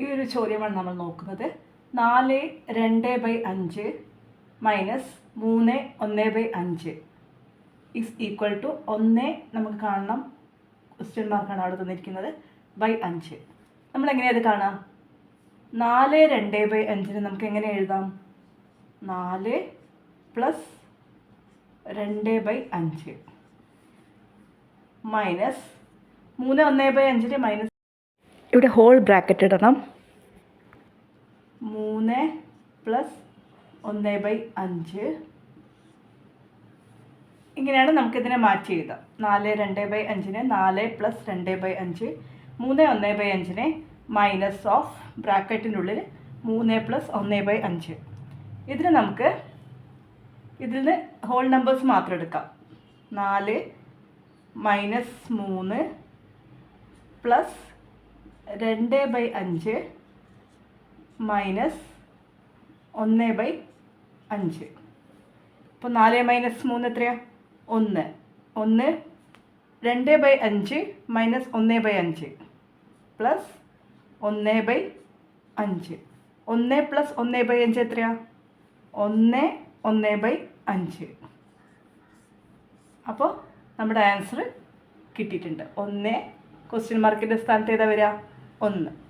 ഈ ഒരു ചോദ്യമാണ് നമ്മൾ നോക്കുന്നത്. നാല് രണ്ട് ബൈ അഞ്ച് മൈനസ് മൂന്ന് ഒന്ന് ബൈ അഞ്ച്. ഇസ് ഈക്വൽ ടു ഒന്ന് നമുക്ക് കാണണം. ക്വസ്റ്റ്യൻ മാർക്കാണ് അവിടെ തന്നിരിക്കുന്നത്. ബൈ അഞ്ച്. നമ്മൾ എങ്ങനെയത് കാണാം നാല് രണ്ട് ബൈ അഞ്ചിന് നമുക്ക് എങ്ങനെ എഴുതാം? നാല് പ്ലസ് രണ്ട് ബൈ അഞ്ച്. മൈനസ് മൂന്ന് ഒന്ന് ബൈ അഞ്ചിന് മൈനസ് ഇവിടെ ഹോൾ ബ്രാക്കറ്റ് ഇടണം. മൂന്ന് പ്ലസ് ഒന്ന് ബൈ അഞ്ച്. ഇങ്ങനെയാണ് നമുക്കിതിനെ മാറ്റി എഴുതാം നാല് രണ്ട് ബൈ അഞ്ചിന് നാല് പ്ലസ് രണ്ട് ബൈ അഞ്ച്. മൂന്ന് ഒന്ന് ബൈ അഞ്ചിന് മൈനസ് ഓഫ് ബ്രാക്കറ്റിനുള്ളിൽ മൂന്ന് പ്ലസ് ഒന്ന് ബൈ അഞ്ച്. ഇതിന് നമുക്ക് ഇതിൽ നിന്ന് ഹോൾ നമ്പേഴ്സ് മാത്രം എടുക്കാം. നാല് മൈനസ് മൂന്ന് പ്ലസ് രണ്ട് ബൈ അഞ്ച് മൈനസ് ഒന്ന് ബൈ അഞ്ച്. അപ്പോൾ നാല് മൈനസ് മൂന്ന് എത്രയാ? ഒന്ന്. ഒന്ന് രണ്ട് ബൈ അഞ്ച് മൈനസ് ഒന്ന് ബൈ അഞ്ച്. പ്ലസ് ഒന്ന് ബൈ അഞ്ച്. ഒന്ന് പ്ലസ് ഒന്ന് ബൈ അഞ്ച് എത്രയാ? ഒന്ന് ഒന്ന് ബൈ അഞ്ച്. അപ്പോൾ നമ്മുടെ ആൻസർ കിട്ടിയിട്ടുണ്ട്. ഒന്ന് ക്വസ്റ്റ്യൻ മാർക്കിന്റെ സ്ഥാനത്ത് ഏതാ വരിക? ഒന്ന്